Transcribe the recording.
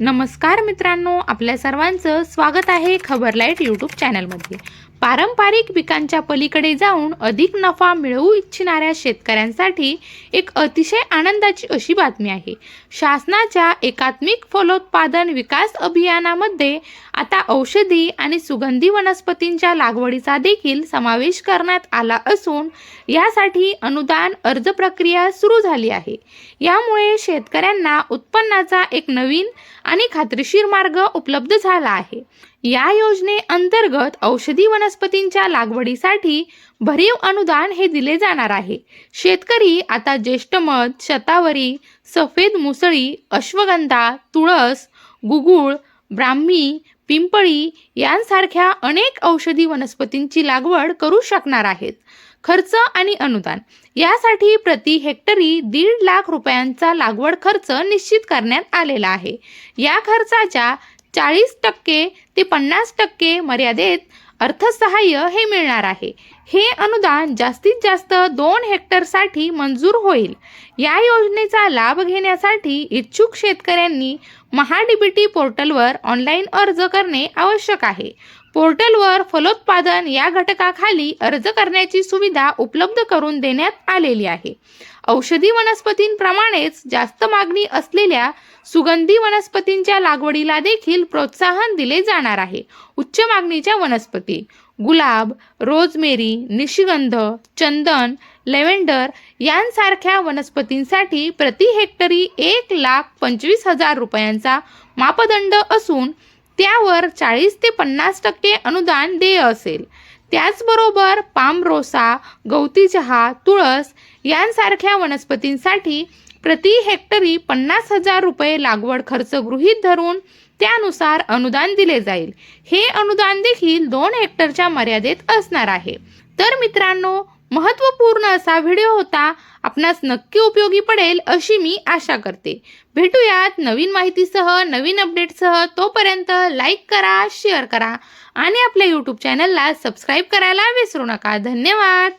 नमस्कार मित्रांनो आपल्या सर्वांचं स्वागत आहे खबरलाईट यूट्यूब चॅनलमध्ये. पारंपरिक पिकांच्या पलीकडे जाऊन अधिक नफा मिळवू इच्छिणाऱ्या शेतकऱ्यांसाठी एक अतिशय आनंदाची अशी बातमी आहे. शासनाच्या एकात्मिक फलोत्पादन विकास अभियानामध्ये आता औषधी आणि सुगंधी वनस्पतींच्या लागवडीचा देखील समावेश करण्यात आला असून यासाठी अनुदान अर्ज प्रक्रिया सुरू झाली आहे. यामुळे शेतकऱ्यांना उत्पन्नाचा एक नवीन आणि खात्रीशीर मार्ग उपलब्ध झाला आहे. या योजनेअंतर्गत औषधी वनस्पतींच्या लागवडीसाठी भरीव अनुदान हे दिले जाणार आहे. शेतकरी आता ज्येष्ठ मध शतावरी सफेद मुसळी अश्वगंधा तुळस गुगुळ ब्राह्मी पिंपळी यांसारख्या अनेक औषधी वनस्पतींची लागवड करू शकणार आहेत. खर्च आणि अनुदान यासाठी प्रति हेक्टरी दीड लाख रुपयांचा लागवड खर्च निश्चित करण्यात आलेला आहे. या खर्चाच्या चाळीस टक्के ते पन्नास टक्के मर्यादेत अर्थसहाय्य हे मिळणार आहे. हे अनुदान जास्तीत जास्त दोन हेक्टरसाठी मंजूर होईल. या योजनेचा लाभ घेण्यासाठी इच्छुक शेतकऱ्यांनी महाडीबीटी पोर्टलवर ऑनलाईन अर्ज करणे आवश्यक आहे. पोर्टलवर फलोत्पादन या घटकाखाली अर्ज करण्याची सुविधा उपलब्ध करून देण्यात आलेली आहे. औषधी वनस्पतींप्रमाणेच जास्त मागणी असलेल्या सुगंधी वनस्पतींच्या लागवडीला देखील प्रोत्साहन दिले जाणार आहे. उच्च मागणीच्या वनस्पती गुलाब रोजमेरी निशिगंध चंदन लेव्हेंडर यांसारख्या वनस्पतींसाठी प्रति हेक्टरी एक लाख पंचवीस हजार रुपयांचा मापदंड असून त्यावर चाळीस ते पन्नास टक्के अनुदान देय असेल. त्याचबरोबर पामरोसा गवती चहा तुळस यांसारख्या वनस्पतींसाठी प्रति हेक्टरी पन्नास हजार रुपये लागवड खर्च गृहीत धरून त्यानुसार अनुदान दिले जाईल. हे अनुदान देखील दोन हेक्टरच्या मर्यादेत असणार आहे. तर मित्रांनो महत्त्वपूर्ण असा व्हिडिओ होता आपणास नक्की उपयोगी पडेल अशी मी आशा करते. भेटूयात नवीन माहितीसह नवीन अपडेटसह तोपर्यंत लाईक करा शेअर करा आणि आपल्या यूट्यूब चॅनलला सबस्क्राईब करायला विसरू नका. धन्यवाद!